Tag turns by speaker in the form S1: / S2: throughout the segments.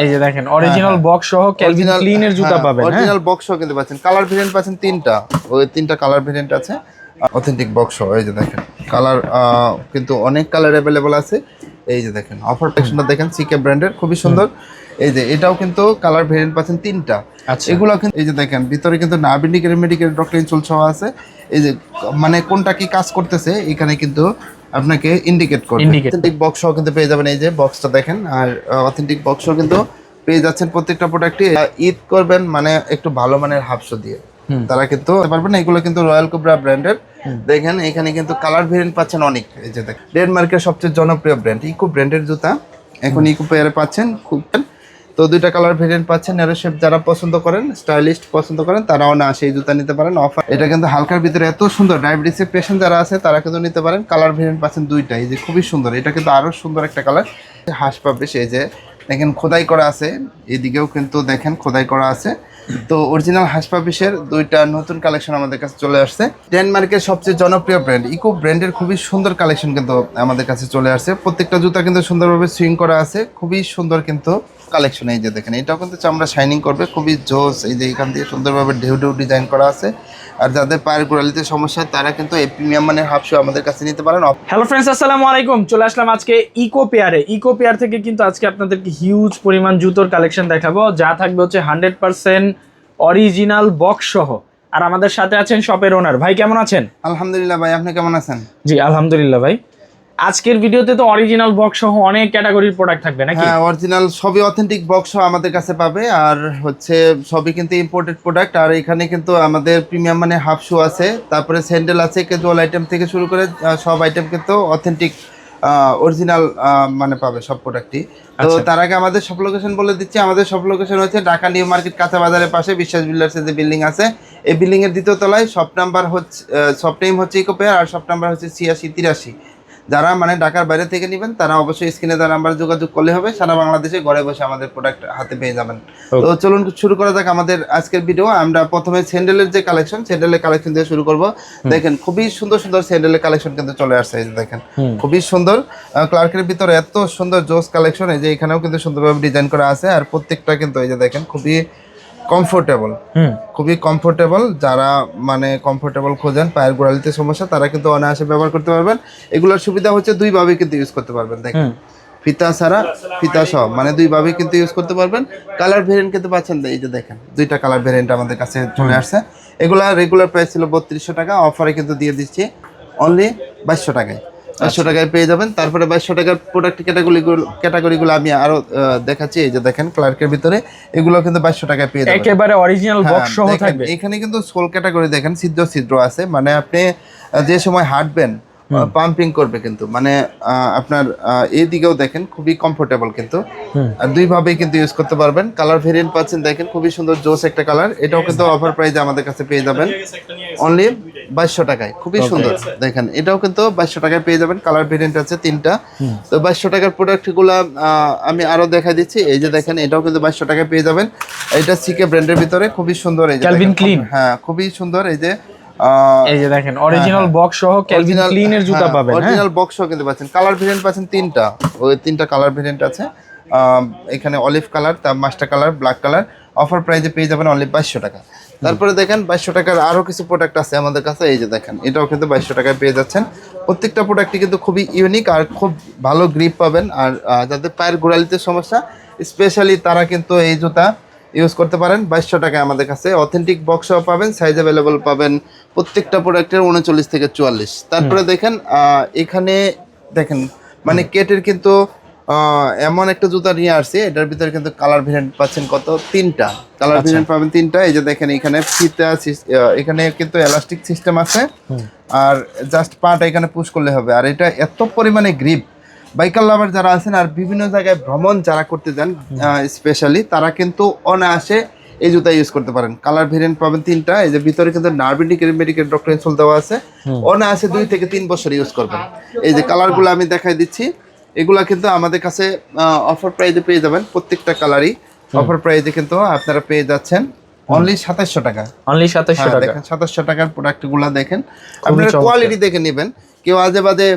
S1: এই যে দেখেন অরিজিনাল বক্স সহ ক্যালভিন ক্লিনের জুতা পাবেন হ্যাঁ।
S2: অরিজিনাল বক্স কিন্তু পাচ্ছেন। কালার ভেরিয়েন্ট পাচ্ছেন তিনটা। ওই তিনটা কালার ভেরিয়েন্ট আছে। অথেন্টিক বক্স এই যে দেখেন। কালার কিন্তু অনেক কালার অ্যাভেলেবল আছে। এই যে দেখেন অফার পেকশনটা দেখেন সিকে ব্র্যান্ডের খুবই সুন্দর। এই যে এটাও কিন্তু কালার ভেরিয়েন্ট পাচ্ছেন তিনটা।
S1: আচ্ছা।
S2: এগুলো কিন্তু এই যে দেখেন ভিতরে কিন্তু নাবিনিকের মেডিকেল ডক্টর ইনসুল সহ আছে। এই যে মানে কোনটা কি কাজ করতেছে এখানে কিন্তু আপনাকে ইন্ডিকেট করবে। অথেন্টিক বক্স সহ কিন্তু পেয়ে যাবেন এই যে বক্সটা দেখেন। আর অথেন্টিক বক্স সহ কিন্তু পেয়ে যাচ্ছেন প্রত্যেকটা প্রোডাক্টই ঈদ করবেন মানে একটু ভালো মানের হাফশো দিয়ে। তারা কিন্তু পারবেন এগুলো কিন্তু রয়্যাল কোবরা ব্র্যান্ডের দেখেন এখানে কিন্তু কালার ভেরিয়েন্ট পাচ্ছেন অনেক। এই যে দেখেন ডেনমার্কের সবচেয়ে জনপ্রিয় ব্র্যান্ড ইকো ব্র্যান্ডের জুতা। এখন ইকো পেয়ারে পাচ্ছেন খুব তো দুইটা কালার ভেরিয়েন্ট পাচ্ছেন এর শেপ যারা পছন্দ করেন স্টাইলিস্ট পছন্দ করেন, তারাও না সেই জুতা নিতে পারেন অফার এটা কিন্তু হালকার ভিতরে এত সুন্দর ডায়াবেটিসের পেশেন্ট যারা আছে, তারা কিন্তু নিতে পারেন। কালার ভেরিয়েন্ট পাচ্ছেন দুইটা, এই যে খুবই সুন্দর, এটা কিন্তু আরও সুন্দর একটা কালার হাঁস পাবে সেই যে দেখেন খোদাই করা আছে, এদিকেও কিন্তু দেখেন খোদাই করা আছে। তো অরিজিনাল হাসপাপিসের দুইটা নতুন কালেকশন আমাদের কাছে চলে আসছে। ডেনমার্কের সবচেয়ে জনপ্রিয় ব্র্যান্ড ইকো ব্র্যান্ডের খুবই সুন্দর কালেকশন কিন্তু আমাদের কাছে চলে আসছে। প্রত্যেকটা জুতা কিন্তু সুন্দরভাবে সুইং করা আছে, খুবই সুন্দর কিন্তু কালেকশন এই যে দেখেন এটাও কিন্তু চামড়া শাইনিং করবে খুবই জোস। এই যে এখান দিয়ে সুন্দরভাবে ঢেউ ঢেউ ডিজাইন করা আছে। আর যাদের পায়ের গোড়ালিতে সমস্যা তারা কিন্তু এই প্রিমিয়াম মানের হাফ শু আমাদের কাছে নিতে পারেন।
S1: হ্যালো ফ্রেন্ডস আসসালামু আলাইকুম। চলে আসলাম আজকে ইকো পেয়ারে ইকো পেয়ার থেকে কিন্তু আজকে আপনাদেরকে হিউজ পরিমাণ জুতোর কালেকশন দেখাবো। যা থাকবে হচ্ছে হান্ড্রেড পার্সেন্ট অরিজিনাল বক্স সহ। আর আমাদের সাথে আছেন শপের ওনার ভাই কেমন আছেন?
S2: আলহামদুলিল্লাহ ভাই আপনি কেমন আছেন?
S1: জি আলহামদুলিল্লাহ ভাই। আজকের ভিডিওতে তো অরিজিনাল বক্স সহ অনেক ক্যাটাগরির প্রোডাক্ট থাকবে নাকি?
S2: হ্যাঁ অরিজিনাল সবই অথেন্টিক বক্স আমাদের কাছে পাবে। আর হচ্ছে সবই কিন্তু ইম্পোর্টেড প্রোডাক্ট আর এখানে কিন্তু আমাদের প্রিমিয়াম মানে হাফ শু আছে তারপরে স্যান্ডেল আছে ক্যাজুয়াল আইটেম থেকে শুরু করে সব আইটেম কিন্তু অথেন্টিক অরিজিনাল মানে পাবে সব প্রোডাক্টই তো
S1: আচ্ছা।
S2: তার আগে আমাদের সব লোকেশন বলে দিচ্ছি। আমাদের সব লোকেশন হচ্ছে ঢাকা নিউ মার্কেট কাঁচা বাজারের পাশে বিশ্বাস বিল্ডার্সের যে বিল্ডিং আছে। এই বিল্ডিং এর দ্বিতীয় তলায় শপ নাম্বার হচ্ছে শপ নেম হচ্ছে ইকোপেয়ার আর শপ নাম্বার হচ্ছে ছিয়াশি তিরাশি। যারা মানে ঢাকার বাইরে থেকে নেবেন তারা অবশ্যই স্ক্রিনে তার নাম্বার যোগাযোগ করলে হবে। সারা বাংলাদেশে ঘরে বসে আমাদের প্রোডাক্ট হাতে পেয়ে যাবেন। তো চলুন শুরু করা যাক আমাদের আজকের ভিডিও আমরা প্রথমে স্যান্ডেলের যে কালেকশন স্যান্ডেলের কালেকশন দিয়ে শুরু করব। দেখেন খুবই সুন্দর সুন্দর স্যান্ডেলের কালেকশন কিন্তু চলে আসছে এই দেখেন। খুবই সুন্দর। ক্লার্কের ভিতরে এত সুন্দর জোস কালেকশন এই যে এখানেও কিন্তু সুন্দরভাবে ডিজাইন করা আছে। আর প্রত্যেকটা কিন্তু এই যে দেখেন খুবই কমফোর্টেবল
S1: হুম।
S2: খুবই কমফোর্টেবল যারা মানে কমফোর্টেবল খোঁজেন পায়ের গোড়ালিতে সমস্যা তারা কিন্তু অনায়াসে ব্যবহার করতে পারবেন। এগুলোর সুবিধা হচ্ছে দুইভাবে কিন্তু ইউজ করতে পারবেন দেখেন। ফিতা ছাড়া ফিতা সহ মানে দুইভাবে কিন্তু ইউজ করতে পারবেন। কালার ভেরিয়েন্ট কিন্তু পাচ্ছেন এই যে দেখেন দুইটা কালার ভেরিয়েন্ট আমাদের কাছে চলে আসছে। এগুলা রেগুলার প্রাইস ছিল বত্রিশশো টাকা অফারে কিন্তু দিয়ে দিচ্ছি অনলি বাইশশো টাকায়। বাইশশো টাকায় পেয়ে যাবেন। তারপরে বাইশশো টাকার প্রোডাক্ট ক্যাটাগরিগুলো ক্যাটাগরিগুলো আমি আরও আহ, দেখাচ্ছি। এই যে দেখেন ক্লার্কের ভিতরে এগুলো কিন্তু বাইশশো টাকায় পেয়ে যাবেন।
S1: একেবারে অরিজিনাল
S2: হ্যাঁ,
S1: বক্স সহ থাকবে।
S2: এখানে কিন্তু সোল ক্যাটাগরি দেখেন ছিদ্র ছিদ্র আছে। মানে আপনি যে সময় হাঁটবেন পাম্পিং করবে কিন্তু। মানে আহ, আপনার আহ, এই দিকেও দেখেন খুবই কমফোর্টেবল কিন্তু। দুইভাবেই কিন্তু ইউজ করতে পারবেন। কালার ভেরিয়েন্ট পাচ্ছেন দেখেন খুবই সুন্দর জোস একটা কালার এটাও কিন্তু অফার প্রাইজে আমাদের কাছে পেয়ে যাবেন। অনলি বাইশশো টাকায় খুবই সুন্দর। দেখেন এটাও কিন্তু বাইশশো টাকায় পেয়ে যাবেন কালার ভেরিয়েন্ট আছে তিনটা। তো বাইশশো টাকার প্রোডাক্টগুলো আমি আরও দেখা দিচ্ছি। এই যে দেখেন এটাও কিন্তু বাইশশো টাকায় পেয়ে যাবেন। এটা সিকে ব্র্যান্ডের ভিতরে খুবই সুন্দর। এই যে
S1: Calvin
S2: হ্যাঁ খুবই সুন্দর। এই যে আহ,
S1: এই যে দেখেন অরিজিনাল বক্স সহ ক্যালভিন
S2: original-
S1: ক্লিনের জুতা
S2: হ্যাঁ,
S1: পাবেন হ্যাঁ।
S2: অরিজিনাল বক্সও কিন্তু পাচ্ছেন। কালার ভেরিয়েন্ট পাচ্ছেন তিনটা। ওই তিনটা কালার ভেরিয়েন্ট আছে। এখানে অলিভ কালার তার master colour black colour offer প্রাইজে পেয়ে যাবেন অনলি বাইশশো টাকা। তারপরে দেখেন বাইশশো টাকার আরও কিছু প্রোডাক্ট আছে আমাদের কাছে এই যে দেখেন এটাও কিন্তু বাইশশো টাকায় পেয়ে যাচ্ছেন। প্রত্যেকটা প্রোডাক্টই কিন্তু খুবই ইউনিক আর খুব ভালো গ্রিপ পাবেন। আর যাদের পায়ের গোড়ালিতে সমস্যা স্পেশালি তারা কিন্তু এই জুতা ইউজ করতে পারেন। বাইশশো টাকায় আমাদের কাছে অথেন্টিক বক্সও পাবেন সাইজ অ্যাভেলেবল পাবেন প্রত্যেকটা প্রোডাক্টের উনচল্লিশ থেকে চুয়াল্লিশ। তারপরে দেখেন এখানে দেখেন মানে কেটের কিন্তু এমন একটা জুতা নিয়ে আসছে এটার ভিতরে কিন্তু কালার ভেরিয়েন্ট পাচ্ছেন কত? তিনটা। কালার ভেরিয়েন্ট পাবেন তিনটা। এই যে দেখেন এখানে ফিতা এখানে কিন্তু এলাস্টিক সিস্টেম আছে। আর জাস্ট পাটা এখানে পুশ করলে হবে। আর এটা এত পরিমাণে গ্রিপ বাইকার লাভার যারা আছেন আর বিভিন্ন জায়গায় ভ্রমণ যারা করতে যান স্পেশালি তারা কিন্তু অনায়াসে এই জুতা ইউজ করতে পারেন। কালার ভেরিয়েন্ট পাবেন তিনটা। এই যে ভিতরে কিন্তু নার্ভিনিক মেডিকেল ডক্টর ইনসোল দেওয়া আছে। অনায়াসে দুই থেকে তিন বছর ইউজ করবেন। এই যে কালারগুলো আমি দেখাই দিচ্ছি। এগুলা কিন্তু আমাদের কাছে অফার প্রাইজে পেয়ে যাবেন প্রত্যেকটা কালারই অফার প্রাইজে কিন্তু আপনারা পেয়ে যাচ্ছেন অনলি সাতাশশো টাকা।
S1: অনলি সাতাশশো
S2: হ্যাঁ,
S1: টাকা।
S2: দেখেন সাতাশশো টাকার প্রোডাক্টগুলা দেখেন আপনারা কোয়ালিটি দেখে নেবেন। কেউ আজে বাজে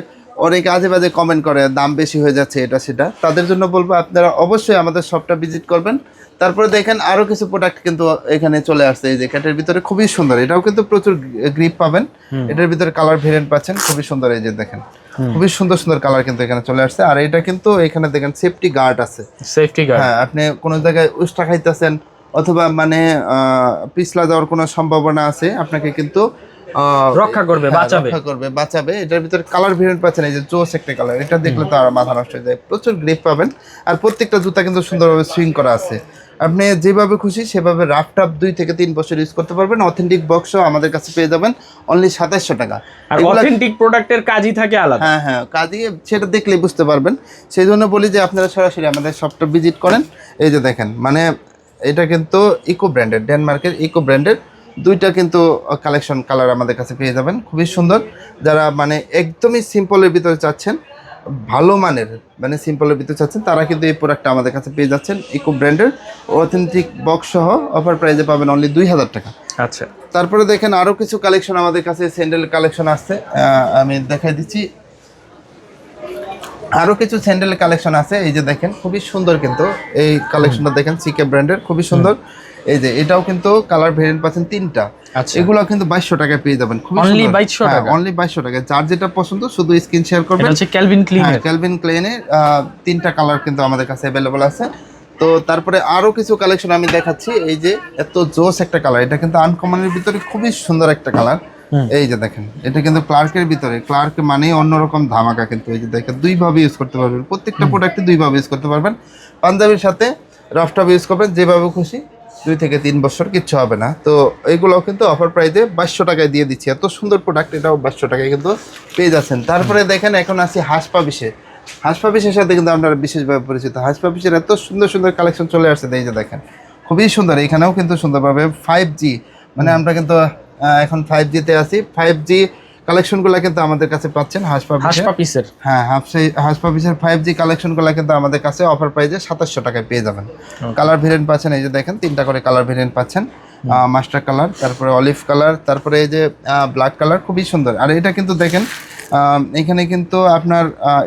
S2: অনেকে আজে বাজে কমেন্ট করে দাম বেশি হয়ে যাচ্ছে এটা সেটা। তাদের জন্য বলব আপনারা অবশ্যই আমাদের শপটা ভিজিট করবেন। তারপরে দেখেন আরও কিছু প্রোডাক্ট কিন্তু এখানে চলে আসছে। এই জ্যাকেটের ভিতরে খুবই সুন্দর। এটাও কিন্তু প্রচুর গ্রিপ পাবেন। এটার ভিতরে কালার ভেরিয়েন্ট পাচ্ছেন খুবই সুন্দর এই যে দেখেন। খুবই সুন্দর সুন্দর কালার কিন্তু এখানে চলে আসছে। আর এটা কিন্তু এখানে দেখেন সেফটি গার্ড আছে।
S1: সেফটি গার্ড
S2: হ্যাঁ আপনি কোনো জায়গায় উষ্টা খাইতেছেন অথবা মানে আহ, পিছলা যাওয়ার কোনো সম্ভাবনা আছে আপনাকে কিন্তু
S1: রক্ষা করবে,
S2: হ্যাঁ,
S1: বাঁচাবে।
S2: রক্ষা করবে বাঁচাবে। এটার ভিতরে কালার ভেরিয়েন্ট পাচ্ছেন এই যে জোস একটা কালার এটা দেখলে তো আর মাথা নষ্ট হয়ে যায়। প্রচুর গ্রিপ পাবেন। আর প্রত্যেকটা জুতা কিন্তু সুন্দরভাবে সুইং করা আছে। আপনি যেভাবে খুশি সেভাবে রাফ টাপ দুই থেকে তিন বছর ইউজ করতে পারবেন। অথেন্টিক বক্সও আমাদের কাছে পেয়ে যাবেন। অনলি সাতাশশো টাকা।
S1: আর অথেন্টিক প্রোডাক্টের কাজই থাকে আলাদা।
S2: হ্যাঁ হ্যাঁ কাজই সেটা দেখলে বুঝতে পারবেন। সেই জন্য বলি যে আপনারা সরাসরি আমাদের শপটা ভিজিট করেন। এই যে দেখেন মানে এটা কিন্তু ইকো ব্র্যান্ডের ডেনমার্কের ইকো ব্র্যান্ডের দুইটা কিন্তু কালেকশন কালার আমাদের কাছে পেয়ে যাবেন। খুবই সুন্দর। যারা মানে একদমই সিম্পলের ভিতরে চাচ্ছেন ভালো মানের মানে সিম্পলের ভিতরে চাচ্ছেন তারা কিন্তু এই প্রোডাক্টটা আমাদের কাছে পেয়ে যাচ্ছেন ইকো ব্র্যান্ডের অথেন্টিক বক্স সহ অফার প্রাইজে পাবেন অনলি দুই হাজার টাকা।
S1: আচ্ছা।
S2: তারপরে দেখেন আরও কিছু কালেকশন আমাদের কাছে স্যান্ডেল কালেকশন আসছে আমি দেখাই দিচ্ছি। আরও কিছু স্যান্ডেল কালেকশন আছে এই যে দেখেন খুবই সুন্দর কিন্তু এই কালেকশনটা দেখেন সিকে ব্র্যান্ডের খুবই সুন্দর। এই যে এটাও কিন্তু কালার ভেরিয়েন্ট পাচ্ছেন তিনটা।
S1: আচ্ছা।
S2: এগুলো কিন্তু বাইশশো টাকায় পেয়ে যাবেন। খুবই
S1: Only 2200 টাকা?
S2: অনলি বাইশশো টাকায় যার যেটা পছন্দ শুধু স্ক্রিন শেয়ার করবেন।
S1: হচ্ছে ক্যালভিন ক্লিন
S2: হ্যাঁ ক্যালভিন ক্লেনের তিনটা কালার কিন্তু আমাদের কাছে অ্যাভেলেবল আছে। তো তারপরে আরও কিছু কালেকশন আমি দেখাচ্ছি। এই যে এত জোস একটা কালার এটা কিন্তু আনকমনের ভিতরে খুবই সুন্দর একটা কালার এই যে দেখেন এটা কিন্তু ক্লার্কের ভিতরে। ক্লার্ক মানে অন্যরকম ধামাকা কিন্তু। এই যে দেখেন দুইভাবে ইউজ করতে পারবেন। প্রত্যেকটা প্রোডাক্টে দুইভাবে ইউজ করতে পারবেন। পাঞ্জাবির সাথে রফটপ ইউজ করবেন যেভাবে খুশি। দুই থেকে তিন বছর কিচ্ছু হবে না। তো এইগুলো কিন্তু অফার প্রাইসে বাইশশো টাকায় দিয়ে দিচ্ছি। এত সুন্দর প্রোডাক্ট এটাও বাইশশো টাকায় কিন্তু পেয়ে যাচ্ছেন। তারপরে দেখেন, এখন আছি হাঁসপা বিষে হাঁসপা বিষের সাথে কিন্তু আপনারা বিশেষভাবে পরিচিত। হাঁসপা বিষের এত সুন্দর সুন্দর কালেকশন চলে আসছে, এই যে দেখেন। খুবই সুন্দর, এখানেও কিন্তু সুন্দরভাবে ফাইভ জি মানে আমরা কিন্তু এখন ফাইভ জিতে আছি। ফাইভ জি কালেকশনগুলো কিন্তু আমাদের কাছে পাচ্ছেন
S1: হাসপাপিসের
S2: হ্যাঁ হাফ হাঁস পাপিসের ফাইভ জি কালেকশনগুলো কিন্তু আমাদের কাছে অফার প্রাইজে সাতাশশো টাকায় পেয়ে যাবেন। কালার ভেরিয়েন্ট পাচ্ছেন এই যে দেখেন তিনটা করে কালার ভেরিয়েন্ট পাচ্ছেন। মাস্টার কালার তারপরে অলিভ কালার তারপরে এই যে ব্ল্যাক কালার খুবই সুন্দর। আর এটা কিন্তু দেখেন এখানে কিন্তু আপনার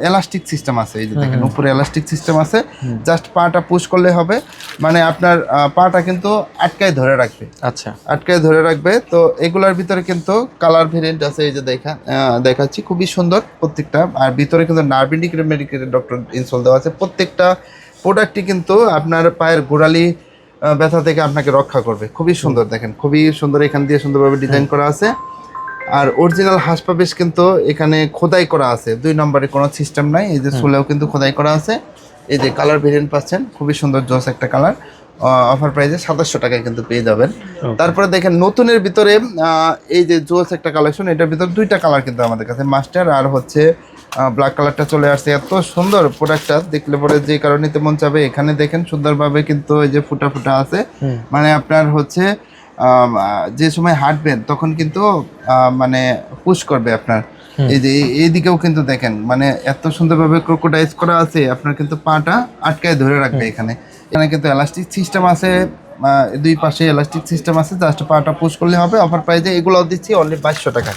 S2: এলাস্টিক সিস্টেম আছে। এই যে দেখেন উপরে এলাস্টিক সিস্টেম আছে। জাস্ট পাটা পুশ করলে হবে। মানে আপনার পাটা কিন্তু আটকায় ধরে রাখবে।
S1: আচ্ছা।
S2: আটকায় ধরে রাখবে। তো এগুলার ভিতরে কিন্তু কালার ভেরিয়েন্ট আছে। এই যে দেখা দেখাচ্ছি। খুবই সুন্দর প্রত্যেকটা। আর ভিতরে কিন্তু নার্ভিনিক মেডিকেল ডক্টর ইনস্টল দেওয়া আছে। প্রত্যেকটা প্রোডাক্টই কিন্তু আপনার পায়ের গোড়ালি ব্যথা থেকে আপনাকে রক্ষা করবে। খুবই সুন্দর। দেখেন খুবই সুন্দর। এখান দিয়ে সুন্দরভাবে ডিজাইন করা আছে। আর অরিজিনাল হাসপাবেশ কিন্তু এখানে খোদাই করা আছে। দুই নম্বরে কোনো সিস্টেম নাই এই যে সোলেও কিন্তু খোদাই করা আছে। এই যে কালার ভেরিয়েন্ট পাচ্ছেন খুবই সুন্দর জস একটা কালার অফার প্রাইসে সাতাশশো টাকায় কিন্তু পেয়ে যাবেন। তারপরে দেখেন নতুনের ভিতরে এই যে জোস একটা কালেকশন এটার ভিতরে দুইটা কালার কিন্তু আমাদের কাছে মাস্টার আর হচ্ছে ব্ল্যাক কালারটা চলে আসছে। এত সুন্দর প্রোডাক্টটা দেখলে পরে যে কারণে নিতে মন চাবে। এখানে দেখেন সুন্দরভাবে কিন্তু এই যে ফুটা ফুটা আছে। মানে আপনার হচ্ছে যে সময় হাঁটবেন তখন কিন্তু মানে পুশ করবে আপনার। এই যে এইদিকেও কিন্তু দেখেন মানে এত সুন্দরভাবে ক্রোকোডাইজ করা আছে আপনার কিন্তু পাটা আটকায় ধরে রাখবে এখানে। এখানে কিন্তু এলাস্টিক সিস্টেম আছে দুই পাশে এলাস্টিক সিস্টেম আছে জাস্ট পাটা পুশ করলে হবে অফার প্রাইজে এগুলো দিচ্ছি অনলি বাইশশো টাকা।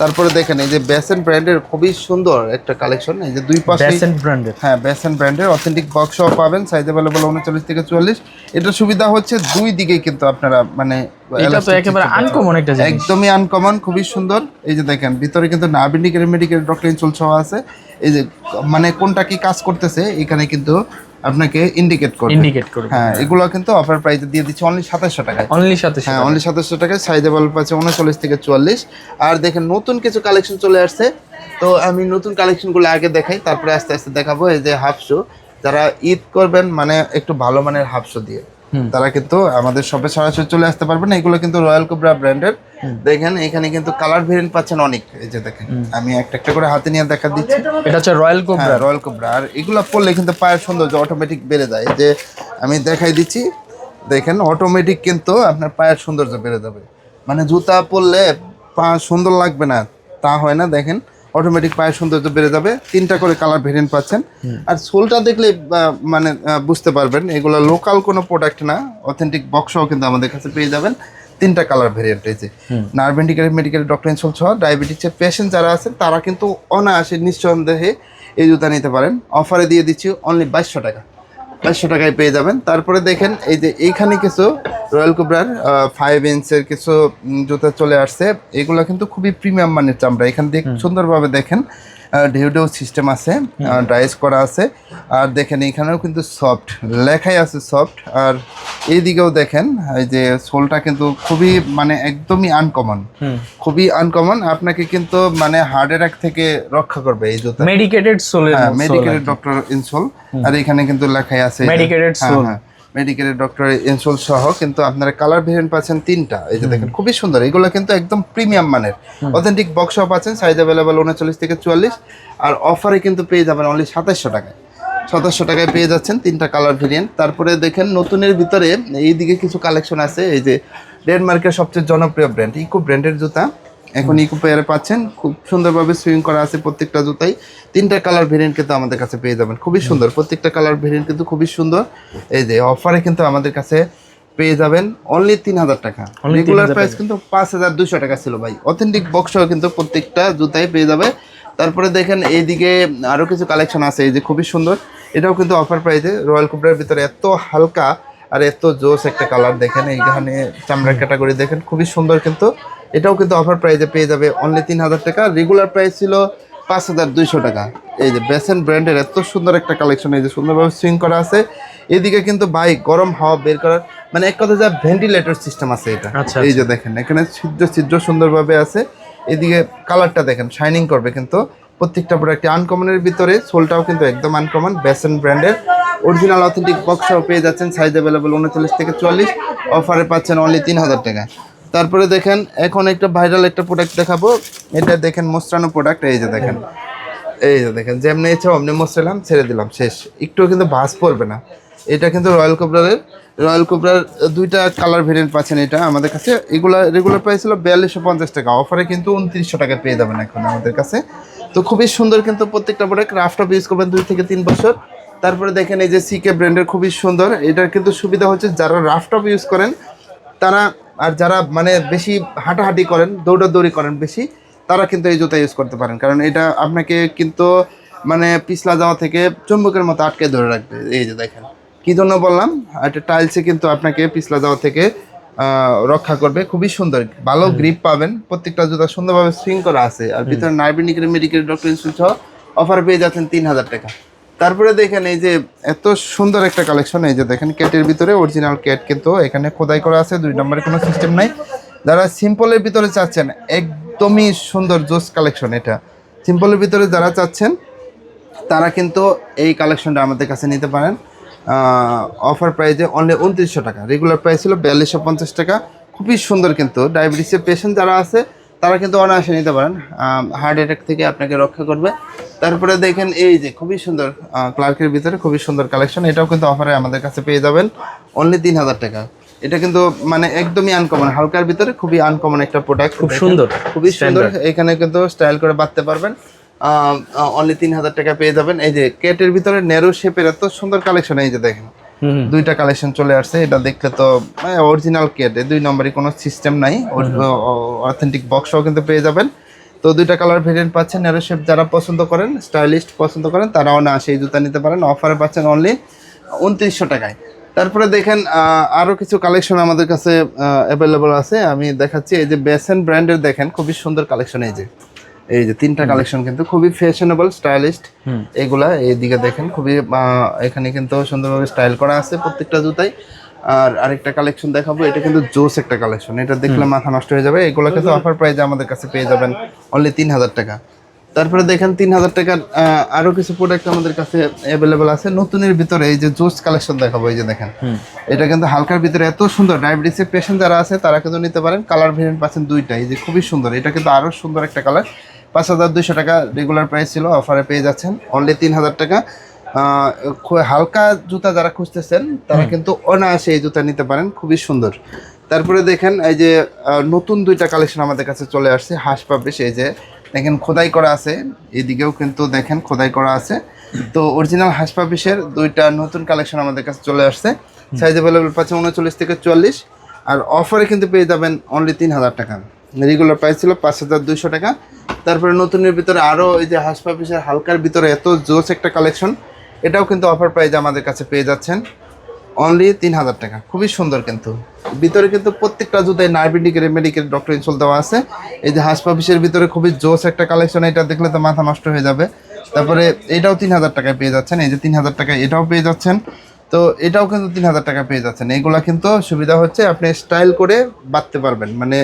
S2: তারপরে দেখেন এই যে বেসেন ব্র্যান্ডের খুবই সুন্দর একটা কালেকশন এই যে দুই পাশে
S1: ব্যাসেন্ট ব্র্যান্ডের
S2: হ্যাঁ বেসেন ব্র্যান্ডের অথেন্টিক বক্স বক্সও পাবেন সাইজ অ্যাভেলেবল উনচল্লিশ থেকে চুয়াল্লিশ। এটা সুবিধা হচ্ছে দুই দিকে কিন্তু আপনারা মানে
S1: এটা তো একেবারে আনকমন একটা জিনিস।
S2: একদমই আনকমন খুবই সুন্দর। এই যে দেখেন ভিতরে কিন্তু নার্ভিনিক মেডিকেল ডক্টর ইনসুল সহ আছে। এই যে মানে কোনটা কি কাজ করতেছে এখানে কিন্তু আপনাকে ইন্ডিকেট করবে।
S1: ইন্ডিকেট করবে
S2: হ্যাঁ এগুলো কিন্তু অফার প্রাইসে দিয়ে দিচ্ছে অনলি সাতাশশো টাকায়।
S1: অনলি সাথে
S2: হ্যাঁ অনলি সাতাশশো টাকায় সাইজেবল আছে উনচল্লিশ থেকে চুয়াল্লিশ। আর দেখেন নতুন কিছু কালেকশন চলে আসছে। তো আমি নতুন কালেকশনগুলো আগে দেখাই তারপরে আস্তে আস্তে দেখাবো। এই যে হাফ শু যারা ঈদ করবেন মানে একটু ভালো মানের হাফ শু দিয়ে। তারা কিন্তু আমাদের শপে সরাসরি চলে আসতে পারবেন এগুলো কিন্তু রয়্যাল কোবরা ব্র্যান্ডের দেখেন এখানে কিন্তু কালার ভেরিয়েন্ট পাচ্ছেন অনেক। এই যে দেখেন আমি একটা একটা করে হাতে নিয়ে দেখা দিচ্ছি।
S1: এটা হচ্ছে রয়্যাল কোবরা
S2: রয়্যাল কোবরা আর এগুলো পরলে কিন্তু পায়ের সৌন্দর্য অটোমেটিক বেড়ে যায়। যে আমি দেখাই দিচ্ছি দেখেন অটোমেটিক কিন্তু আপনার পায়ের সৌন্দর্য বেড়ে যাবে। মানে জুতা পরলে পা সুন্দর লাগবে না তা হয় না। দেখেন অটোমেটিক পায়ের সৌন্দর্য বেড়ে যাবে। তিনটা করে কালার ভেরিয়েন্ট পাচ্ছেন। আর সোলটা দেখলে মানে বুঝতে পারবেন এগুলো লোকাল কোনো প্রোডাক্ট না অথেন্টিক বক্সও কিন্তু আমাদের কাছে পেয়ে যাবেন। তিনটা কালার ভেরিয়েন্ট রয়েছে nerve medical medical doctor insole সহ ডায়াবেটিসের পেশেন্ট যারা আছেন তারা কিন্তু অনায়াসে নিঃসন্দেহে এই জুতা নিতে পারেন। অফারে দিয়ে দিচ্ছি অনলি বাইশশো টাকা। বাইশশো টাকায় পেয়ে যাবেন। তারপরে দেখেন এই যে এইখানে কিছু রয়্যাল কোবরার ফাইভ ইঞ্চের কিছু জুতা চলে আসছে। এগুলো কিন্তু খুবই প্রিমিয়াম মানের চামড়া। এখান দিয়ে সুন্দরভাবে দেখেন ঢেউ ঢেউ সিস্টেম আছে ড্রাইস করা আছে। আর দেখেন এখানেও কিন্তু সফট লেখাই আছে সফট আর এইদিকেও দেখেন এই যে সোলটা কিন্তু খুবই মানে একদমই আনকমন খুবই আনকমন আপনাকে কিন্তু মানে হার্ট অ্যাটাক থেকে রক্ষা করবে এই জুতা।
S1: মেডিকেটেড
S2: হ্যাঁ মেডিকেটেড ডক্টর ইনসোল আর এখানে কিন্তু লেখাই আছে
S1: Medicated sole।
S2: Medicated doctor insole সহ কিন্তু আপনারা কালার ভেরিয়েন্ট পাচ্ছেন তিনটা। এই যে দেখেন খুবই সুন্দর। এগুলো কিন্তু একদম প্রিমিয়াম মানের। অথেন্টিক বক্স অফ পাচ্ছেন সাইজ অ্যাভেলেবেল উনচল্লিশ থেকে চুয়াল্লিশ। আর অফারে কিন্তু পেয়ে যাবেন অনলি সাতাশশো টাকায়। সাতাশশো টাকায় পেয়ে যাচ্ছেন তিনটা কালার ভেরিয়েন্ট তারপরে দেখেন নতুনের ভিতরে এইদিকে কিছু কালেকশন আছে। এই যে ডেনমার্কের সবচেয়ে জনপ্রিয় ব্র্যান্ড ইকো ব্র্যান্ডের জুতা। এখন ইকো পেয়ারে পাচ্ছেন। খুব সুন্দরভাবে সুইং করা আছে প্রত্যেকটা জুতাই। তিনটা কালার ভেরিয়েন্ট কিন্তু আমাদের কাছে পেয়ে যাবেন। খুবই সুন্দর। প্রত্যেকটা কালার ভেরিয়েন্ট কিন্তু খুবই সুন্দর। এই যে অফারে কিন্তু আমাদের কাছে পেয়ে যাবেন অনলি তিন হাজার টাকা রেগুলার প্রাইস কিন্তু পাঁচ হাজার দুশো টাকা ছিল ভাই। অথেন্টিক বক্স কিন্তু প্রত্যেকটা জুতাই পেয়ে যাবে। তারপরে দেখেন এইদিকে আরও কিছু কালেকশন আছে। এই যে খুবই সুন্দর। এটাও কিন্তু অফার প্রাইসে রয়্যাল কুবরার ভিতরে এত হালকা আর এত জোস একটা কালার দেখেন। এইখানে চামড়ার ক্যাটাগরি দেখেন। খুবই সুন্দর কিন্তু। এটাও কিন্তু অফার প্রাইসে পেয়ে যাবে অনলি তিন হাজার টাকা। রেগুলার প্রাইস ছিল পাঁচ হাজার দুইশো টাকা। এই যে বেসেন ব্র্যান্ডের এত সুন্দর একটা কালেকশন এই যে সুন্দরভাবে সুইং করা আছে। এদিকে কিন্তু বাইক গরম হাওয়া বের করার মানে এক কথা যা ভেন্টিলেটর সিস্টেম আছে এটা।
S1: আচ্ছা,
S2: এই যে দেখেন এখানে ছিদ্র ছিদ্র সুন্দরভাবে আছে। এদিকে কালারটা দেখেন শাইনিং করবে কিন্তু। প্রত্যেকটা প্রোডাক্ট আনকমনের ভিতরে সোলটাও কিন্তু একদম আনকমন বেসেন ব্র্যান্ডের অরিজিনাল অথেন্টিক বক্সও পেয়ে যাচ্ছেন সাইজ অ্যাভেলেবল উনচল্লিশ থেকে চুয়াল্লিশ। অফারে পাচ্ছেন অনলি তিন হাজার টাকা। তারপরে দেখেন, এখন একটা ভাইরাল একটা প্রোডাক্ট দেখাবো। এটা দেখেন মোস্টানো প্রোডাক্ট এই যে দেখেন। এই যে দেখেন, যেমনি ইচ্ছা অমনি মোস্টালাম ছেড়ে দিলাম, শেষ। একটুও কিন্তু ভাস পড়বে না। এটা কিন্তু রয়্যাল কোবরারের রয়্যাল কোবরার দুইটা কালার ভেরিয়েন্ট পাচ্ছেন এটা আমাদের কাছে। এগুলা রেগুলার প্রাইস ছিল বিয়াল্লিশশো পঞ্চাশ টাকা। অফারে কিন্তু উনত্রিশশো টাকা পেয়ে যাবেন এখন আমাদের কাছে। তো খুবই সুন্দর কিন্তু প্রত্যেকটা প্রোডাক্ট রাফটপ ইউজ করবেন দুই থেকে তিন বছর। তারপরে দেখেন এই যে সিকে ব্র্যান্ডের খুবই সুন্দর। এটার কিন্তু সুবিধা হচ্ছে যারা রাফটপ ইউজ করেন, তারা আর যারা মানে বেশি হাঁটাহাঁটি করেন দৌড়াদৌড়ি করেন বেশি তারা কিন্তু এই জুতা ইউজ করতে পারেন। কারণ এটা আপনাকে কিন্তু মানে পিছলা যাওয়া থেকে চুম্বকের মতো আটকে ধরে রাখবে। এই যে দেখেন কি জন্য বললাম? একটা টাইলসে কিন্তু আপনাকে পিছলা যাওয়া থেকে রক্ষা করবে। খুবই সুন্দর ভালো গ্রিপ পাবেন। প্রত্যেকটা জুতা সুন্দরভাবে সুইং করা আছে। আর ভিতরে নার্বিনিকের মেডিকেল ডক্টর ইনস্টিটিউট সহ অফার পেয়ে যাচ্ছেন তিন হাজার টাকা। তারপরে দেখেন এই যে এত সুন্দর একটা কালেকশন এই যে দেখেন ক্যাটের ভিতরে অরিজিনাল ক্যাট কিন্তু এখানে খোদাই করা আছে, দুই নম্বরে কোনো সিস্টেম নাই। যারা সিম্পলের ভিতরে চাচ্ছেন, একদমই সুন্দর জোস কালেকশন এটা। সিম্পলের ভিতরে যারা চাচ্ছেন, তারা কিন্তু এই কালেকশনটা আমাদের কাছে নিতে পারেন। অফার প্রাইসে অনলি উনত্রিশশো টাকা। রেগুলার প্রাইস ছিল বিয়াল্লিশশো পঞ্চাশ টাকা। খুবই সুন্দর কিন্তু। ডায়াবেটিসের পেশেন্ট যারা আছে তারা কিন্তু অনায়াসে নিতে পারেন। হার্ট অ্যাটাক থেকে আপনাকে রক্ষা করবে। তারপরে দেখেন এই যে খুবই সুন্দর ক্লার্কের ভিতরে খুবই সুন্দর কালেকশন এটাও কিন্তু অফারে আমাদের কাছে পেয়ে যাবেন। অনলি তিন হাজার টাকা। এটা কিন্তু মানে একদমই আনকমন হালকার ভিতরে খুবই আনকমন একটা প্রোডাক্ট
S1: খুব সুন্দর।
S2: খুবই সুন্দর। এখানে কিন্তু স্টাইল করে বাঁধতে পারবেন। অনলি তিন হাজার টাকা পেয়ে যাবেন। এই যে কেটের ভিতরে নেরো শেপের এত সুন্দর কালেকশন এই যে দেখেন। দুইটা কালেকশন চলে আসছে এটা দেখলে তো অরিজিনাল কেট দুই নম্বরই কোনো সিস্টেম নাই অথেন্টিক বক্সও কিন্তু পেয়ে যাবেন। তো দুইটা কালার ভেরিয়েন্ট পাচ্ছেন নেরো শেপ যারা পছন্দ করেন স্টাইলিস্ট পছন্দ করেন তারাও না সেই জুতা নিতে পারেন অফারে পাচ্ছেন অনলি উনত্রিশশো টাকায়। তারপরে দেখেন আরও কিছু কালেকশন আমাদের কাছে অ্যাভেলেবল আছে আমি দেখাচ্ছি এই যে বেসেন ব্র্যান্ডের দেখেন খুবই সুন্দর কালেকশন এই যে। এই যে তিনটা কালেকশন কিন্তু খুবই ফ্যাশনেবল স্টাইলিস্ট এগুলা এইদিকে দেখেন খুবই এখানে কিন্তু সুন্দরভাবে স্টাইল করা আছে প্রত্যেকটা জুতাই। আর আরেকটা কালেকশন দেখাবো এটা কিন্তু জোস একটা কালেকশন এটা দেখলে মাথা নষ্ট হয়ে যাবে। এগুলো কিন্তু অফার প্রাইজে আমাদের কাছে পেয়ে যাবেন অনলি তিন হাজার টাকা। তারপরে দেখেন তিন হাজার টাকার আরও কিছু প্রোডাক্ট আমাদের কাছে অ্যাভেলেবল আছে। নতুনের ভিতরে এই যে জোস কালেকশন দেখাবো এই যে দেখেন। এটা কিন্তু হালকার ভিতরে এত সুন্দর ডায়াবেটিসের পেশেন্ট যারা আছে তারা কিন্তু নিতে পারেন। কালার ভেরিয়েন্ট পাচ্ছেন দুইটা এই যে খুবই সুন্দর। এটা কিন্তু আরও সুন্দর একটা কালার পাঁচ হাজার দুইশো টাকা রেগুলার প্রাইস ছিল অফারে পেয়ে যাচ্ছেন। অনলি তিন হাজার টাকা। হালকা জুতা যারা খুঁজতেছেন তারা কিন্তু অনায়াসে এই জুতা নিতে পারেন খুবই সুন্দর। তারপরে দেখেন এই যে নতুন দুইটা কালেকশন আমাদের কাছে চলে আসছে হাঁস পাবিস এই যে দেখেন খোদাই করা আছে। এদিকেও কিন্তু দেখেন খোদাই করা আছে। তো অরিজিনাল হাঁস পাবিসের দুইটা নতুন কালেকশন আমাদের কাছে চলে আসছে। সাইজ অ্যাভেলেবল পাচ্ছে উনচল্লিশ থেকে চুয়াল্লিশ। আর অফারে কিন্তু পেয়ে যাবেন অনলি তিন হাজার টাকা। রেগুলার প্রাইস ছিল পাঁচ হাজার দুইশো টাকা। তারপরে নতুনের ভিতরে আরও এই যে হাসপা পিসের হালকার ভিতরে এত জোস একটা কালেকশন এটাও কিন্তু অফার প্রাইজ আমাদের কাছে পেয়ে যাচ্ছেন। অনলি তিন হাজার টাকা। খুবই সুন্দর কিন্তু। ভিতরে কিন্তু প্রত্যেকটা জুতায় নার্ভিডিকের মেডিকেল ডক্টর ইনসোল দেওয়া আছে। এই যে হাসপা পিসের ভিতরে খুবই জোস একটা কালেকশন এটা দেখলে তো মাথা নষ্ট হয়ে যাবে। তারপরে এটাও তিন হাজার টাকায় পেয়ে যাচ্ছেন। এই যে তিন হাজার টাকায় এটাও পেয়ে যাচ্ছেন। তো এটাও কিন্তু তিন হাজার টাকা পেয়ে যাচ্ছেন। এইগুলা কিন্তু সুবিধা হচ্ছে, আপনি স্টাইল করে বাঁধতে পারবেন। মানে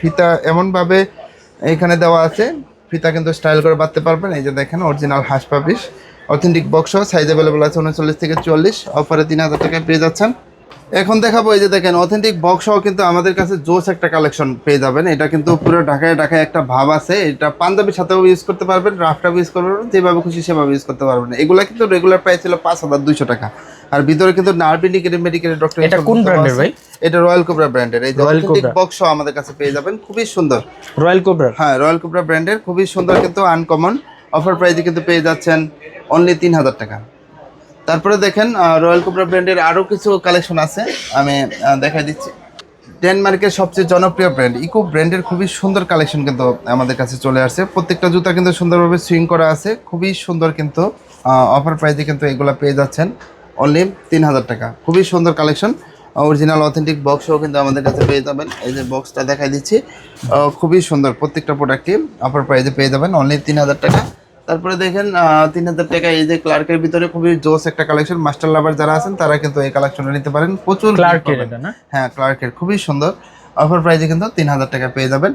S2: ফিতা এমনভাবে এখানে দেওয়া আছে, ফিতা কিন্তু স্টাইল করে বাঁধতে পারবেন। এই যে দেখেন original Hush Puppies. Authentic box size available আছে উনচল্লিশ থেকে চল্লিশ অফারে তিন হাজার টাকায় পেয়ে যাচ্ছেন। এখন দেখাবো এই যে দেখেন অথেন্টিক বক্সও কিন্তু আমাদের কাছে জোস একটা কালেকশন পেয়ে যাবেন। এটা কিন্তু পুরো ঢাকায় ঢাকায় একটা ভাব আছে। এটা পাঞ্জাবির সাথেও ইউজ করতে পারবেন রাফটাও ইউজ করতে পারবেন যেভাবে খুশি সেভাবে ইউজ করতে পারবেন। এগুলা কিন্তু রেগুলার প্রাইস ছিল পাঁচ হাজার দুইশো টাকা। আর ভিতরে কিন্তু নার্ভিনিকের মেডিকেল ডক্টর
S1: এটা কোন ব্র্যান্ডের ভাই?
S2: এটা রয়্যাল কোবরা ব্র্যান্ডের এই
S1: রয়্যাল
S2: অথেন্টিক
S1: Cobra।
S2: বক্সও আমাদের কাছে পেয়ে যাবেন। খুবই সুন্দর।
S1: রয়্যাল কোবরার
S2: হ্যাঁ রয়্যাল কোবরা ব্র্যান্ডের খুবই সুন্দর কিন্তু আনকমন অফার প্রাইসে কিন্তু পেয়ে যাচ্ছেন অনলি তিন হাজার টাকা। তারপরে দেখেন রয়্যাল কোবরা ব্র্যান্ডের আরও কিছু কালেকশন আছে। আমি দেখা দিচ্ছি। ডেনমার্কের সবচেয়ে জনপ্রিয় ব্র্যান্ড ইকো ব্র্যান্ডের খুবই সুন্দর কালেকশন কিন্তু আমাদের কাছে চলে আসছে। প্রত্যেকটা জুতা কিন্তু সুন্দরভাবে সুইং করা আছে। খুবই সুন্দর কিন্তু অফার প্রাইসে কিন্তু এগুলো পেয়ে যাচ্ছেন। অনলি তিন হাজার টাকা। খুবই সুন্দর কালেকশন অরিজিনাল অথেন্টিক বক্সও কিন্তু আমাদের কাছে পেয়ে যাবেন। এই যে বক্সটা দেখাই দিচ্ছি খুবই সুন্দর প্রত্যেকটা প্রোডাক্টই অফার প্রাইসে পেয়ে যাবেন। অনলি তিন হাজার টাকা। তারপরে দেখেন তিন হাজার টাকা এই যে ক্লার্কের ভিতরে খুবই জোস একটা কালেকশন মাস্টার লাভার যারা আছেন তারা কিন্তু এই কালেকশনটা নিতে পারেন। প্রচুর
S1: ক্লার্কের।
S2: হ্যাঁ ক্লার্কের খুবই সুন্দর। অফার প্রাইসে কিন্তু তিন হাজার টাকা পেয়ে যাবেন।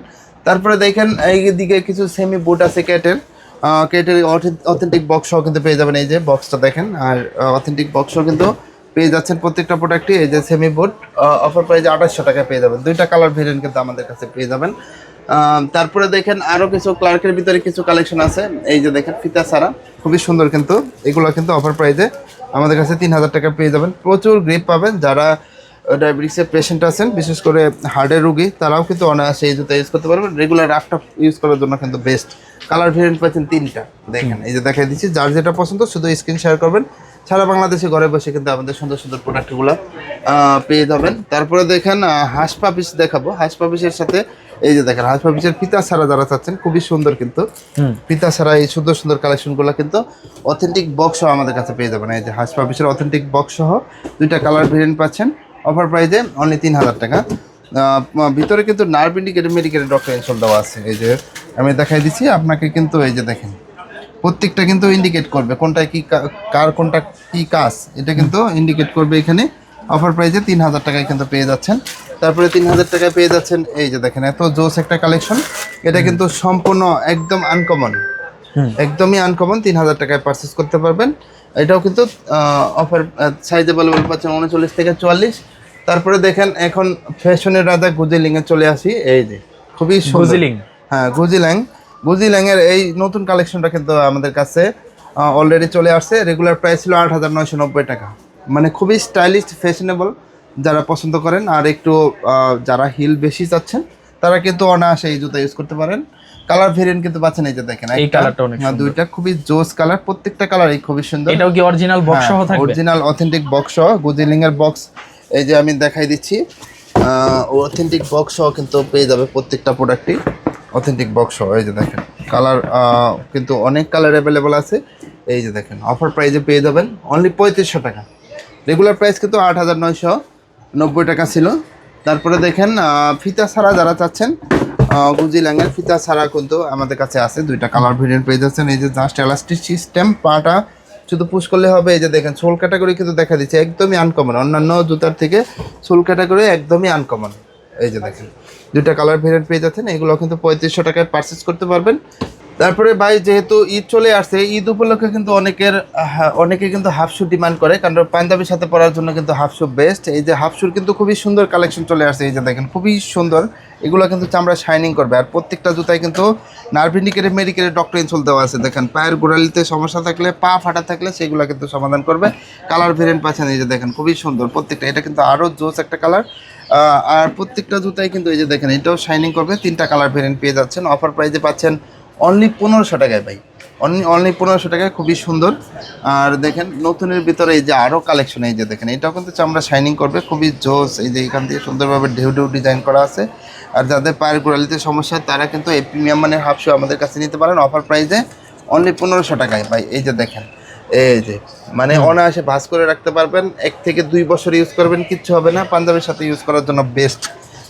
S2: তারপরে দেখেন এই দিকে কিছু সেমি বুট আছে কেটের কেটের অথেন্টিক বক্সও কিন্তু পেয়ে যাবেন। এই যে বক্সটা দেখেন আর অথেন্টিক বক্সও কিন্তু পেয়ে যাচ্ছেন প্রত্যেকটা প্রোডাক্টই এই যে সেমি বুট অফার প্রাইসে আঠাশশো টাকা পেয়ে যাবেন। দুইটা কালার ভেরিয়েন্ট কিন্তু আমাদের কাছে পেয়ে যাবেন। তারপরে দেখেন আরও কিছু ক্লার্কের ভিতরে কিছু কালেকশন আছে। এই যে দেখেন, ফিতা সারা খুবই সুন্দর কিন্তু। এগুলো কিন্তু অফার প্রাইসে আমাদের কাছে তিন হাজার টাকা পেয়ে যাবেন। প্রচুর গ্রিপ পাবেন যারা ডায়াবেটিসের পেশেন্ট আছেন, বিশেষ করে হার্টের রুগী, তারাও কিন্তু অনায়াসে এই জুতা ইউজ করতে পারবেন। রেগুলার রাফটা ইউজ করার জন্য কিন্তু বেস্ট কালার ভেরিয়েন্ট পাচ্ছেন তিনটা। দেখেন, এই যে দেখাই দিচ্ছি, যার যেটা পছন্দ শুধু স্ক্রিন শেয়ার করবেন। সারা বাংলাদেশে ঘরে বসে কিন্তু আমাদের সুন্দর সুন্দর প্রোডাক্টগুলো পেয়ে যাবেন। তারপরে দেখেন হাঁস পাপিস দেখাবো। হাঁস পাপিসের সাথে এই যে দেখেন হাঁস পাপিসের ফিতা ছাড়া যারা চাচ্ছেন খুবই সুন্দর কিন্তু। ফিতা ছাড়া এই সুন্দর সুন্দর কালেকশনগুলো কিন্তু অথেন্টিক বক্স সহ আমাদের কাছে পেয়ে যাবেন। এই যে হাঁস পাপিসের অথেন্টিক বক্স সহ দুইটা কালার ভেরিয়েন্ট পাচ্ছেন। অফার প্রাইজে অনলি তিন হাজার টাকা। ভিতরে কিন্তু nerve indicated medicated doctor install দেওয়া আছে। এই যে আমি দেখাই দিচ্ছি আপনাকে কিন্তু এই যে দেখেন প্রত্যেকটা কিন্তু ইন্ডিকেট করবে কোনটা কা- কার কোনটা কি কাজ এটা কিন্তু ইন্ডিকেট করবে এখানে। অফার প্রাইজে তিন হাজার টাকায় কিন্তু পেয়ে যাচ্ছেন। তারপরে তিন হাজার টাকায় পেয়ে যাচ্ছেন এই যে দেখেন এত জোস একটা কালেকশন এটা কিন্তু সম্পূর্ণ একদম আনকমন একদমই আনকমন তিন হাজার টাকায় পারচেস করতে পারবেন। এটাও কিন্তু অফার সাইজ অ্যাভেলেবল পাচ্ছেন উনচল্লিশ থেকে চুয়াল্লিশ। তারপরে দেখেন এখন ফ্যাশনের রাজা গুজিলিংয়ে চলে আসি এই যে খুবই।
S1: গুজিলিং?
S2: হ্যাঁ গুজিল্যাং গুজিল্যাংয়ের এই নতুন কালেকশনটা কিন্তু আমাদের কাছে অলরেডি চলে আসছে। রেগুলার প্রাইস ছিল আট হাজার নয়শো নব্বই টাকা। মানে খুবই স্টাইলিশ ফ্যাশনেবল যারা পছন্দ করেন। আর একটু যারা হিল বেশি চাচ্ছেন তারা কিন্তু অনায়াসে এই জুতা ইউজ করতে পারেন। কালার ভেরিয়েন্ট কিন্তু পাচ্ছেন এই যে দেখেন
S1: এই কালারটা অনেক
S2: হ্যাঁ,
S1: সুন্দর।
S2: দুইটা খুবই জোস কালার প্রত্যেকটা কালারই খুবই সুন্দর।
S1: এটাও কি অরিজিনাল বক্স সহ থাকবে?
S2: অরিজিনাল অথেন্টিক বক্স সহ গুজিলিং এর বক্স এই যে আমি দেখাই দিচ্ছি অথেন্টিক বক্স সহ কিন্তু পেয়ে যাবে প্রত্যেকটা প্রোডাক্টই অথেন্টিক বক্স সহ এই যে দেখেন কালার কিন্তু অনেক কালার অ্যাভেলেবল আছে। এই যে দেখেন অফার প্রাইজে পেয়ে যাবেন অনলি পঁয়ত্রিশশো টাকা। রেগুলার প্রাইস কিন্তু আট হাজার নয়শো নব্বই টাকা ছিল। তারপরে দেখেন ফিতা ছাড়া যারা চাচ্ছেন গুজি ল্যাঙ্গের ফিতা ছাড়া কিন্তু আমাদের কাছে আছে। দুইটা কালার ভেরিয়েন্ট পেয়ে যাচ্ছেন। এই যে জাস্ট এলাস্টিক সিস্টেম পাটা শুধু পুশ করলে হবে। এই যে দেখেন সোল ক্যাটাগরি কিন্তু দেখা দিচ্ছে। একদমই আনকমন অন্যান্য জুতার থেকে সোল ক্যাটাগরি একদমই আনকমন এই যে দেখেন, দুইটা কালার ভেরিয়েন্ট পেয়ে যাচ্ছেন। এগুলো কিন্তু পঁয়ত্রিশশো টাকায় পারচেস করতে পারবেন। তারপরে ভাই যেহেতু ঈদ চলে আসছে, ঈদ উপলক্ষে কিন্তু অনেকের অনেকে কিন্তু হাফ শু ডিমান্ড করে, কারণ পাঞ্জাবির সাথে পরার জন্য কিন্তু হাফ শু বেস্ট এই যে হাফ শুর কিন্তু খুবই সুন্দর কালেকশন চলে আসছে, এই যে দেখেন, খুবই সুন্দর। এগুলো কিন্তু চামড়া শাইনিং করবে, আর প্রত্যেকটা জুতায় কিন্তু নার্ভিনিকের মেডিকেলে ডক্টর ইনসোল দেওয়া আছে। দেখেন, পায়ের গোড়ালিতে সমস্যা থাকলে, পা ফাটা থাকলে সেগুলো কিন্তু সমাধান করবে। কালার ভেরিয়েন্ট পাচ্ছেন, এই যে দেখেন, খুবই সুন্দর প্রত্যেকটা। এটা কিন্তু আরও জোস একটা কালার আর প্রত্যেকটা জুতায় কিন্তু এই যে দেখেন, এটাও শাইনিং করবে। তিনটা কালার ভেরিয়েন্ট পেয়ে যাচ্ছেন। অফার প্রাইজে পাচ্ছেন অনলি পনেরোশো টাকায় ভাই। অনলি অনলি পনেরোশো টাকায় খুবই সুন্দর। আর দেখেন নতুনের ভিতরে এই যে আরও কালেকশন এই যে দেখেন এটাও কিন্তু চামড়া শাইনিং করবে খুবই জোস। এই যে এখান থেকে সুন্দরভাবে ঢেউ ঢেউ ডিজাইন করা আছে। আর যাদের পায়ের গোড়ালিতে সমস্যা তারা কিন্তু এই প্রিমিয়াম মানের হাফ শু আমাদের কাছে নিতে পারেন। অফার প্রাইসে অনলি পনেরোশো টাকায় ভাই। এই যে দেখেন এই যে মানে অনায়াসে ভাঁজ করে রাখতে পারবেন। এক থেকে দুই বছর ইউজ করবেন কিচ্ছু হবে না। পাঞ্জাবের সাথে ইউজ করার জন্য বেস্ট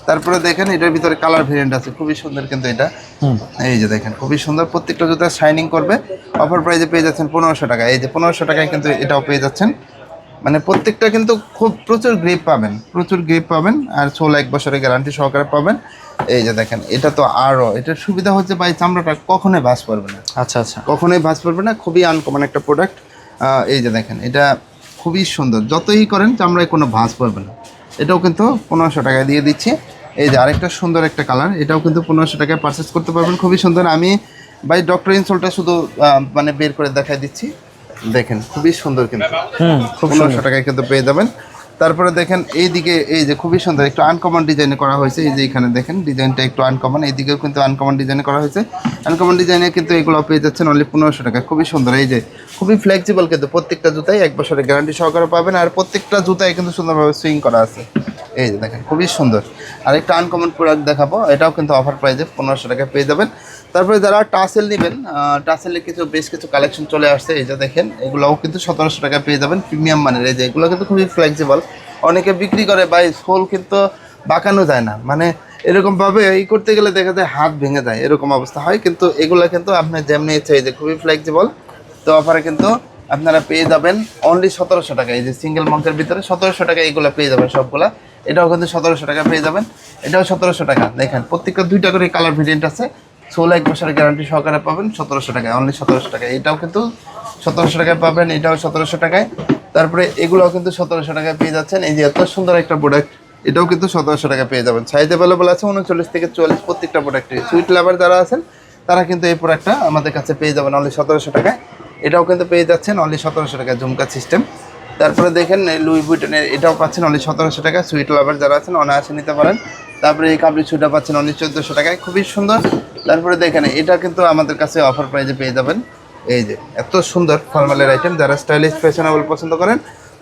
S2: তারপরে দেখেন এটার ভিতরে কালার ভেরিয়েন্ট আছে খুবই সুন্দর কিন্তু এটা।
S1: হুম।
S2: এই যে দেখেন খুবই সুন্দর। প্রত্যেকটা জুতা শাইনিং করবে। অফার প্রাইসে পেয়ে যাচ্ছেন পনেরোশো টাকা এই যে পনেরোশো টাকায় কিন্তু এটাও পেয়ে যাচ্ছেন। মানে প্রত্যেকটা কিন্তু খুব প্রচুর গ্রিপ পাবেন প্রচুর গ্রিপ পাবেন আর ষোল এক বছরের গ্যারান্টি সহকারে পাবেন। এই যে দেখেন এটা তো আরও এটার সুবিধা হচ্ছে ভাই চামড়াটা কখনোই ভাস পড়বে না।
S1: আচ্ছা আচ্ছা।
S2: কখনোই ভাঁজ পড়বে না খুবই আনকমন একটা প্রোডাক্ট এই যে দেখেন এটা খুবই সুন্দর। যতই করেন চামড়ায় কোনো ভাঁজ পড়বে না। এটাও কিন্তু পনেরোশো টাকায় দিয়ে দিচ্ছি। এই যে আরেকটা সুন্দর একটা কালার এটাও কিন্তু পনেরোশো টাকায় পারচেস করতে পারবেন। খুবই সুন্দর। আমি বাই ডক্টর ইনসোলটা শুধু মানে বের করে দেখাই দিচ্ছি। দেখেন খুবই সুন্দর কিন্তু। পনেরোশো টাকায় কিন্তু পেয়ে যাবেন। তারপরে দেখেন এইদিকে এই যে খুবই সুন্দর একটু আনকমন ডিজাইনে করা হয়েছে। এই যে এখানে দেখেন ডিজাইনটা একটু আনকমন এইদিকেও কিন্তু আনকমন ডিজাইনে করা হয়েছে। আনকমন ডিজাইনে কিন্তু এগুলো পেয়ে যাচ্ছেন অনলি পনেরোশো টাকা খুবই সুন্দর। এই যে খুবই ফ্লেক্সিবল কিন্তু প্রত্যেকটা জুতাই এক বছরের গ্যারান্টি সহকারে পাবেন আর প্রত্যেকটা জুতাই কিন্তু সুন্দরভাবে সুইং করা আছে। এই যে দেখেন, খুবই সুন্দর। আর একটা আনকমন প্রোডাক্ট দেখাবো, এটাও কিন্তু অফার প্রাইসে পনেরোশো টাকা পেয়ে যাবেন। তারপরে যারা টাসেল নেবেন টাসেলের কিছু, বেশ কিছু কালেকশন চলে আসছে, এই যে দেখেন, এগুলোও কিন্তু সতেরোশো টাকা পেয়ে যাবেন প্রিমিয়াম মানের। এই যে এগুলো কিন্তু খুবই ফ্লেক্সিবল অনেকে বিক্রি করে বাই সোল কিন্তু বাঁকানো যায় না। মানে এরকম ভাবে এই করতে গেলে দেখা যায় হাত ভেঙে যায়, এরকম অবস্থা হয়। কিন্তু এগুলো কিন্তু আপনার যেমনি ইচ্ছে, এই যে খুবই ফ্লেক্সিবল তো অফারে কিন্তু আপনারা পেয়ে যাবেন অনলি সতেরোশো টাকা। এই যে সিঙ্গেল মঙ্কের ভিতরে সতেরোশো টাকা এইগুলো পেয়ে যাবেন সবগুলা। এটাও কিন্তু সতেরোশো টাকা পেয়ে যাবেন। এটাও সতেরোশো টাকা। দেখেন, প্রত্যেকটা দুইটা করে কালার ভেরিয়েন্ট আছে। ষোলো এক বছরের গ্যারান্টি সহকারে পাবেন সতেরোশো টাকায় অনলি সতেরোশো টাকায়। এটাও কিন্তু সতেরোশো টাকায় পাবেন, এটাও সতেরোশো টাকায়। তারপরে এগুলোও কিন্তু সতেরোশো টাকায় পেয়ে যাচ্ছেন। এই যে এত সুন্দর একটা প্রোডাক্ট এটাও কিন্তু সতেরোশো টাকা পেয়ে যাবেন। সাইজ অ্যাভেলেবল আছে উনচল্লিশ থেকে চল্লিশ প্রত্যেকটা প্রোডাক্টে সুইট লাভার যারা আছেন, তারা কিন্তু এই প্রোডাক্টটা আমাদের কাছে পেয়ে যাবেন অনলি সতেরোশো টাকায়। এটাও কিন্তু পেয়ে যাচ্ছেন অনলি সতেরোশো টাকা ঝুমকা সিস্টেম তারপরে দেখেন লুই বুইটনের এটাও পাচ্ছেন অনলি সতেরোশো টাকা। সুইট লাভার যারা আছেন, অনায়াসে নিতে পারেন। তারপরে এই কাবলি ছুটা পাচ্ছেন অনলি চোদ্দোশো টাকায়। খুবই সুন্দর। তারপরে দেখেন, এটা কিন্তু আমাদের কাছে অফার প্রাইজে পেয়ে যাবেন। এই যে, এত সুন্দর ফর্মালের আইটেম যারা স্টাইলিশ ফ্যাশনেবল পছন্দ করেন,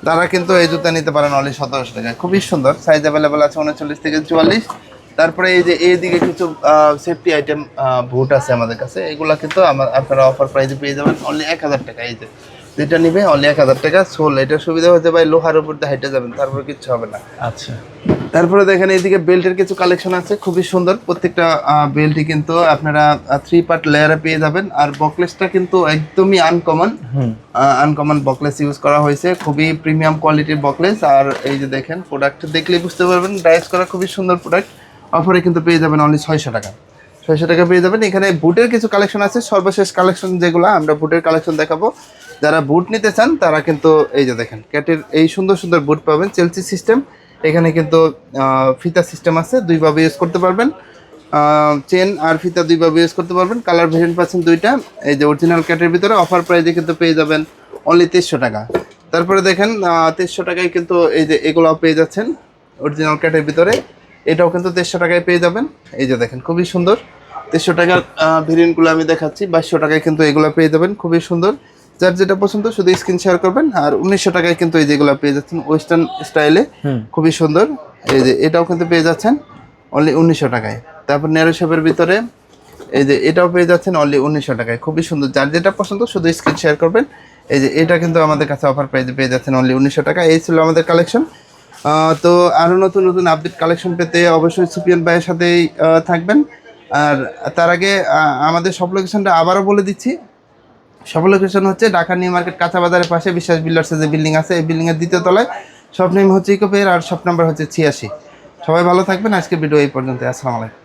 S2: তারা কিন্তু এই জুতা নিতে পারেন অনলি সতেরোশো টাকায়। খুবই সুন্দর। সাইজ অ্যাভেলেবেল আছে উনচল্লিশ থেকে চুয়াল্লিশ। তারপরে এই যে এইদিকে কিছু সেফটি আইটেম বুট আছে আমাদের কাছে এগুলো কিন্তু আমা- আপনারা অফার প্রাইজে পেয়ে যাবেন অনলি এক হাজার টাকা এই যে যেটা নিবে অনলি এক হাজার টাকা সোল এটার সুবিধা হচ্ছে ভাই লোহার উপর দিয়ে হেঁটে যাবেন তারপরে কিচ্ছু হবে না।
S1: আচ্ছা।
S2: তারপরে দেখেন এইদিকে বেল্টের কিছু কালেকশন আছে খুবই সুন্দর প্রত্যেকটা বেল্টই কিন্তু আপনারা থ্রি পার্ট লেয়ারে পেয়ে যাবেন আর বকলেসটা কিন্তু একদমই আনকমন
S1: হুম।
S2: আনকমন বকলেস ইউজ করা হয়েছে খুবই প্রিমিয়াম কোয়ালিটির বকলেস আর এই যে দেখেন প্রোডাক্ট দেখলেই বুঝতে পারবেন ডাইস করা খুবই সুন্দর প্রোডাক্ট অফারে কিন্তু পেয়ে যাবেন অনলি ছয়শো টাকা। ছয়শো টাকা পেয়ে যাবেন। এখানে বুটের কিছু কালেকশন আছে। সর্বশেষ কালেকশন যেগুলো, আমরা বুটের কালেকশন দেখাবো। যারা বুট নিতে চান, তারা কিন্তু এই যে দেখেন, ক্যাটের এই সুন্দর সুন্দর বুট পাবেন। চেলসি সিস্টেম এখানে কিন্তু ফিতা সিস্টেম আছে। দুইভাবে ইউজ করতে পারবেন। চেন আর ফিতা দুইভাবে ইউজ করতে পারবেন। কালার ভেরিয়েন্ট পাচ্ছেন দুইটা। এই যে অরিজিনাল ক্যাটের ভিতরে অফার প্রাইজে কিন্তু পেয়ে যাবেন অনলি তেইশশো টাকা। তারপরে দেখেন তেইশশো টাকায় কিন্তু এই যে এগুলো পেয়ে যাচ্ছেন। অরিজিনাল ক্যাটের ভিতরে। এটাও কিন্তু তেইশশো টাকায় পেয়ে যাবেন। এই যে দেখেন খুবই সুন্দর। দেড়শো টাকার ভেরিয়েন্টগুলো আমি দেখাচ্ছি বাইশশো টাকায় কিন্তু এগুলো পেয়ে যাবেন খুবই সুন্দর। যার যেটা পছন্দ শুধু স্ক্রিন শেয়ার করবেন আর উনিশশো টাকায় কিন্তু এই যেগুলো পেয়ে যাচ্ছেন ওয়েস্টার্ন স্টাইলে খুবই সুন্দর। এই যে এটাও কিন্তু পেয়ে যাচ্ছেন অনলি উনিশশো টাকায়। তারপর নেরো শেপের ভিতরে এই যে এটাও পেয়ে যাচ্ছেন অনলি উনিশশো টাকায়। খুবই সুন্দর। যার যেটা পছন্দ শুধু স্ক্রিন শেয়ার করবেন। এই যে এটা কিন্তু আমাদের কাছে অফার প্রাইজে পেয়ে যাচ্ছেন অনলি উনিশশো টাকা। এই ছিল আমাদের কালেকশন তো আরও নতুন নতুন আপডেট কালেকশন পেতে অবশ্যই সুপিয়ান ভাইয়ের সাথেই থাকবেন। আর তার আগে আমাদের সব লোকেশনটা আবারও বলে দিচ্ছি। সব লোকেশন হচ্ছে ঢাকা নিউ মার্কেট কাঁচা বাজারের পাশে বিশ্বাস বিল্ডার্সের যে বিল্ডিং আছে, এই বিল্ডিংয়ের দ্বিতীয় তলায়। সব নেম হচ্ছে ইকোপের আর সব নাম্বার হচ্ছে ছিয়াশি। সবাই ভালো থাকবেন। আজকে ভিডিও এই পর্যন্ত আসসালামু আলাইকুম।